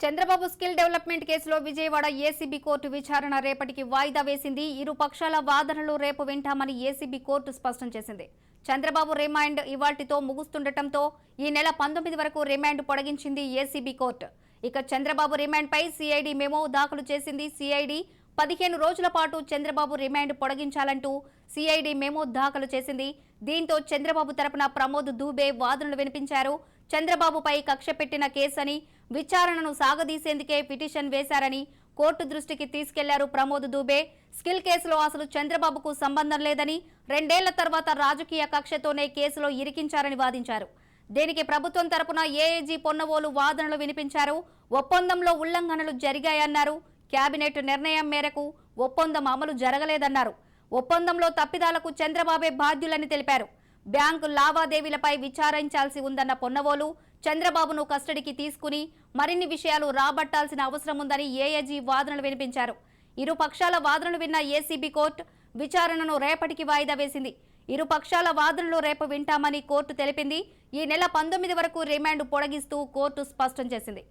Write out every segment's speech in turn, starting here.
Chandrababu skill development కేసులో Vijayawada ACB court విచారణ రేపటికి వాయిదా వేసింది. ఇరు పక్షాల వాదనలు రేపు వింటామని ఏసీబీ కోర్టు స్పష్టం చేసింది. చంద్రబాబు రిమాండ్ ఇవాల్టితో ముగుస్తుండటంతో ఈ నెల పంతొమ్మిది వరకు రిమాండ్ పొడిగించింది ఏసీబీ కోర్టు. ఇక చంద్రబాబు రిమాండ్పై సిఐడి మెమో దాఖలు చేసింది. సిఐడి పదిహేను రోజుల పాటు చంద్రబాబు రిమాండ్ పొడిగించాలంటూ సిఐడి మెమో దాఖలు చేసింది. దీంతో చంద్రబాబు తరపున ప్రమోద్ దూబే వాదనలు వినిపించారు. చంద్రబాబుపై కక్ష పెట్టిన కేసని విచారణను సాగదీసేందుకే పిటిషన్ వేశారని కోర్టు దృష్టికి తీసుకెళ్ళారు ప్రమోద్ దూబే. స్కిల్ కేసులో అసలు చంద్రబాబుకు సంబంధం లేదని రెండేళ్ళ తర్వాత రాజకీయ కక్షతోనే కేసులో ఇరికించారని వాదించారు. దీనికి ప్రభుత్వం తరపున ఏఏజీ పొన్నవోలు వాదనలు వినిపించారు. ఒప్పందంలో ఉల్లంఘనలు జరిగాయన్నారు. కేబినెట్ నిర్ణయం మేరకు ఒప్పందం అమలు జరగలేదన్నారు. ఒప్పందంలో తప్పిదాలకు చంద్రబాబే బాధ్యులని తెలిపారు. బ్యాంకు లావాదేవీలపై విచారించాల్సి ఉందన్న పొన్నవోలు చంద్రబాబును కస్టడీకి తీసుకుని మరిన్ని విషయాలు రాబట్టాల్సిన అవసరం ఉందని ఏఏజీ వాదనలు వినిపించారు. ఇరు పక్షాల వాదనలు విన్న ఏసీబీ కోర్టు విచారణను రేపటికి వాయిదా వేసింది. ఇరు పక్షాల వాదనలు రేపు వింటామని కోర్టు తెలిపింది. ఈ నెల పంతొమ్మిది వరకు రిమాండ్ పొడిగిస్తూ కోర్టు స్పష్టం చేసింది.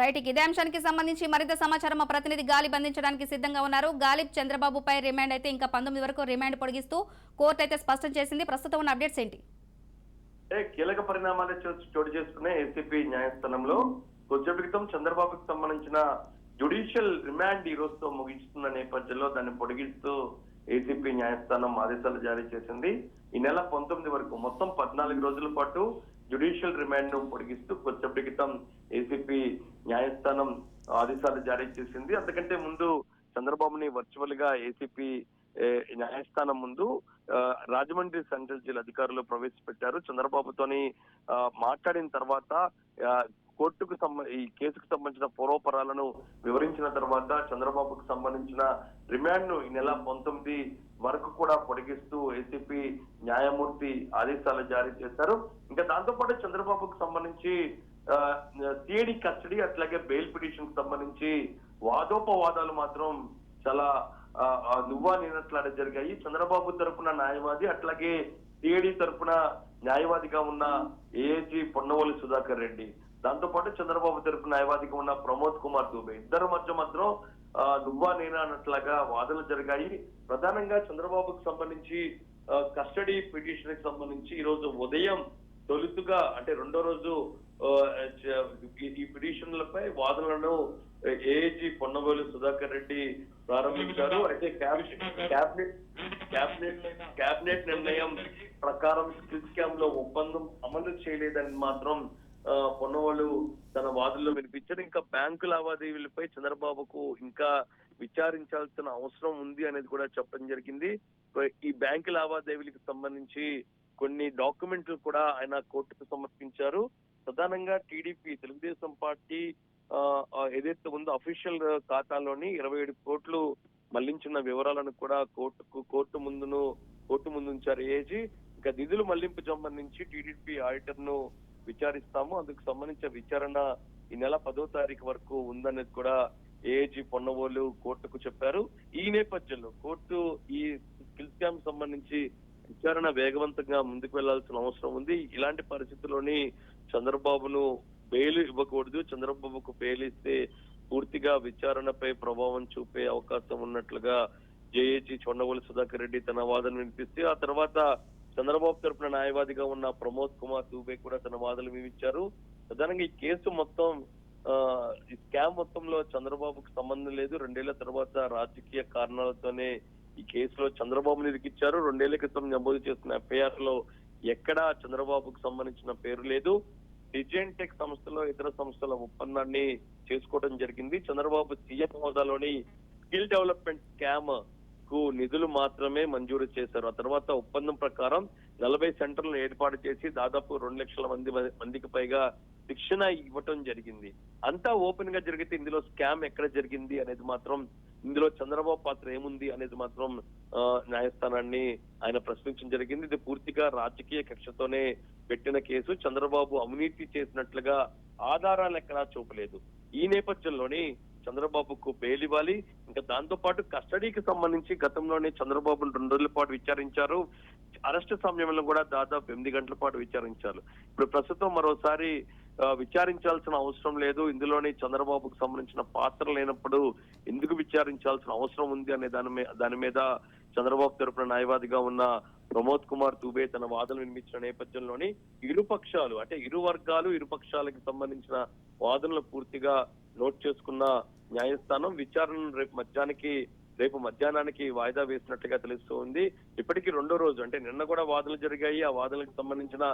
రైట్ ఇదే అంశానికి సంబంధించి మరింత సమాచారం మా ప్రతినిధి గాలి బంధించడానికి సిద్ధంగా ఉన్నారు. గాలిబ్ చంద్రబాబుపై రిమాండ్ అయితే ఇంకా పంతొమ్మిది వరకు రిమాండ్ పొడిగిస్తూ కోర్టు అయితే స్పష్టం చేసింది. ప్రస్తుతం ఉన్న అప్డేట్స్ ఏంటి? కీలక పరిణామాలు చోటు చేసుకునే ఏసీపీ న్యాయస్థానంలో కొద్ది క్రితం చంద్రబాబుకు సంబంధించిన జ్యుడిషియల్ రిమాండ్ ఈ రోజుతో ముగిస్తున్న నేపథ్యంలో దాన్ని పొడిగిస్తూ ఏసీపీ న్యాయస్థానం ఆదేశాలు జారీ చేసింది. ఈ నెల పంతొమ్మిది వరకు మొత్తం పద్నాలుగు రోజుల పాటు జ్యుడిషియల్ రిమాండ్ను పొడిగిస్తూ కొద్దిసేపటి క్రితం ఏసీపీ న్యాయస్థానం ఆదేశాలు జారీ చేసింది. అంతకంటే ముందు చంద్రబాబుని వర్చువల్గా ఏసీపీ న్యాయస్థానం ముందు రాజమండ్రి సెంట్రల్ జైలు అధికారులు ప్రవేశపెట్టారు. చంద్రబాబుతోని మాట్లాడిన తర్వాత కోర్టుకు సంబంధ ఈ కేసుకు సంబంధించిన పూర్వపరాలను వివరించిన తర్వాత చంద్రబాబుకు సంబంధించిన రిమాండ్ను ఈ నెల పంతొమ్మిది వరకు కూడా పొడిగిస్తూ ఏసీపీ న్యాయమూర్తి ఆదేశాలు జారీ చేశారు. ఇంకా దాంతోపాటు చంద్రబాబుకు సంబంధించి సిఐడి కస్టడీ అట్లాగే బెయిల్ పిటిషన్ సంబంధించి వాదోపవాదాలు మాత్రం చాలా నువ్వా నేనట్లాడే జరిగాయి. చంద్రబాబు తరపున న్యాయవాది అట్లాగే సిఐడి తరపున న్యాయవాదిగా ఉన్న ఏఏజీ పొన్నవోలు సుధాకర్ రెడ్డి. దాంతో పాటు చంద్రబాబు తరపు న్యాయవాదిగా ఉన్న ప్రమోద్ కుమార్ దుబే. ఇద్దరు మధ్య మాత్రం నువ్వా నేనా అన్నట్లుగా వాదనలు జరిగాయి. ప్రధానంగా చంద్రబాబుకు సంబంధించి కస్టడీ పిటిషన్కి సంబంధించి ఈ రోజు ఉదయం తొలుతుగా అంటే రెండో రోజు ఈ- పిటిషన్లపై వాదనలను ఏఏజీ పొన్నవేలు సుధాకర్ రెడ్డి ప్రారంభించారు. అయితే క్యాబినెట్ క్యాబినెట్ క్యాబినెట్ నిర్ణయం ప్రకారం స్కిల్ స్కామ్లో ఒప్పందం అమలు చేయలేదని మాత్రం పొన్నవాళ్ళు తన వాదుల్లో వినిపించారు. ఇంకా బ్యాంకు లావాదేవీలపై చంద్రబాబుకు ఇంకా విచారించాల్సిన అవసరం ఉంది అనేది కూడా చెప్పడం జరిగింది. ఈ బ్యాంకు లావాదేవీలకు సంబంధించి కొన్ని డాక్యుమెంట్లు కూడా ఆయన కోర్టుకు సమర్పించారు. ప్రధానంగా టీడీపీ తెలుగుదేశం పార్టీ ఏదైతే ఉందో అఫీషియల్ ఖాతాలోని ఇరవై ఏడు కోట్లు మళ్ళించిన వివరాలను కూడా కోర్టుకు కోర్టు ముందును కోర్టు ముందుంచారు ఏజీ ఇంకా నిధులు మళ్ళింపు సంబంధించి టీడీపీ ఆడిటర్ను విచారిస్తాము. అందుకు సంబంధించిన విచారణ ఈ నెల పదో తారీఖు వరకు ఉందనేది కూడా ఏజీ పొన్నవోలు కోర్టుకు చెప్పారు. ఈ నేపథ్యంలో కోర్టు ఈ స్కిల్ స్కామ్ సంబంధించి విచారణ వేగవంతంగా ముందుకు వెళ్ళాల్సిన అవసరం ఉంది. ఇలాంటి పరిస్థితుల్లోని చంద్రబాబును బెయిల్ ఇవ్వకూడదు. చంద్రబాబుకు బెయిల్ ఇస్తే పూర్తిగా విచారణపై ప్రభావం చూపే అవకాశం ఉన్నట్లుగా జేఏజీ చొండవోలు సుధాకర్ రెడ్డి తన వాదన వినిపిస్తే ఆ తర్వాత చంద్రబాబు తరపున న్యాయవాదిగా ఉన్న ప్రమోద్ కుమార్ దూబే కూడా తన వాదనలు వినిపించారు ప్రధానంగా ఈ కేసు మొత్తం ఈ స్కామ్ మొత్తంలో చంద్రబాబుకు సంబంధం లేదు. రెండేళ్ళ తర్వాత రాజకీయ కారణాలతోనే ఈ కేసులో చంద్రబాబుని ఇరికిచ్చారు రెండేళ్ళ క్రితం నమోదు చేసిన ఎఫ్ఐఆర్లో ఎక్కడా చంద్రబాబుకు సంబంధించిన పేరు లేదు. డిజైన్ టెక్ సంస్థలో ఇతర సంస్థల ఒప్పందాన్ని చేసుకోవడం జరిగింది. చంద్రబాబు సీఎం హోదాలోని స్కిల్ డెవలప్మెంట్ స్కామ్ కు నిధులు మాత్రమే మంజూరు చేశారు. ఆ తర్వాత ఒప్పందం ప్రకారం నలభై సెంటర్లను ఏర్పాటు చేసి దాదాపు రెండు లక్షల మంది మందికి పైగా శిక్షణ ఇవ్వటం జరిగింది. అంతా ఓపెన్గా జరిగితే ఇందులో స్కామ్ ఎక్కడ జరిగింది అనేది మాత్రం ఇందులో చంద్రబాబు పాత్ర ఏముంది అనేది మాత్రం న్యాయస్థానాన్ని ఆయన ప్రశ్నించడం జరిగింది. ఇది పూర్తిగా రాజకీయ కక్షతోనే పెట్టిన కేసు. చంద్రబాబు అవినీతి చేసినట్లుగా ఆధారాలు ఎక్కడా చూపలేదు. ఈ నేపథ్యంలోని చంద్రబాబుకు బెయిల్ ఇవ్వాలి. ఇంకా దాంతో పాటు కస్టడీకి సంబంధించి గతంలోనే చంద్రబాబును రెండు రోజుల పాటు విచారించారు. అరెస్ట్ సమయంలో కూడా దాదాపు ఎనిమిది గంటల పాటు విచారించారు. ఇప్పుడు ప్రస్తుతం మరోసారి విచారించాల్సిన అవసరం లేదు. ఇందులోనే చంద్రబాబుకు సంబంధించిన పాత్ర లేనప్పుడు ఎందుకు విచారించాల్సిన అవసరం ఉంది అనే దాని మీద దాని మీద చంద్రబాబు తరపున న్యాయవాదిగా ఉన్న ప్రమోద్ కుమార్ దుబే తన వాదన వినిపించిన నేపథ్యంలోని ఇరు పక్షాలు అంటే ఇరు వర్గాలు ఇరు పక్షాలకు సంబంధించిన వాదనలు పూర్తిగా నోట్ చేసుకున్న న్యాయస్థానం విచారణను రేపు మధ్యాహ్నానికి రేపు మధ్యాహ్నానికి వాయిదా వేసినట్లుగా తెలుస్తూ ఉంది. ఇప్పటికీ రెండో రోజు అంటే నిన్న కూడా వాదనలు జరిగాయి. ఆ వాదనలకు సంబంధించిన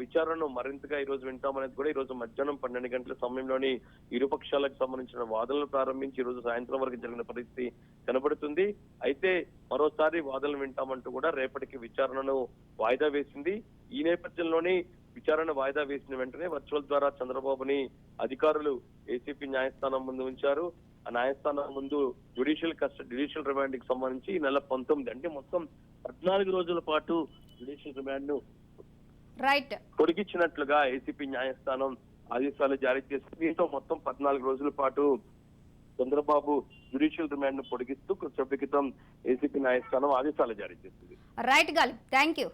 విచారణను మరింతగా ఈ రోజు వింటామనేది కూడా ఈ రోజు మధ్యాహ్నం పన్నెండు గంటల సమయంలోని ఇరు పక్షాలకు సంబంధించిన వాదనలు ప్రారంభించి ఈ రోజు సాయంత్రం వరకు జరిగిన పరిస్థితి కనబడుతుంది. అయితే మరోసారి వాదనలు వింటామంటూ కూడా రేపటికి విచారణను వాయిదా వేసింది. ఈ నేపథ్యంలోనే విచారణ వాయిదా వేసిన వెంటనే వర్చువల్ ద్వారా చంద్రబాబుని అధికారులు ఏసీపీ న్యాయస్థానం ముందు ఉంచారు. ఆ న్యాయస్థానం ముందు జ్యుడిషియల్ కస్టడీ జ్యుడిషియల్ రిమాండ్కి సంబంధించి ఈ నెల పంతొమ్మిది అంటే మొత్తం పద్నాలుగు రోజుల పాటు జ్యుడిషియల్ రిమాండ్ను రైట్ పొడిగించినట్లుగా ఏసీపీ న్యాయస్థానం ఆదేశాలు జారీ చేసింది. దీంతో మొత్తం పద్నాలుగు రోజుల పాటు చంద్రబాబు జ్యుడిషియల్ రిమాండ్ను పొడిగిస్తూ క్రితం ఏసీపీ న్యాయస్థానం ఆదేశాలు జారీ చేసింది. రైట్ గాలి థ్యాంక్ యూ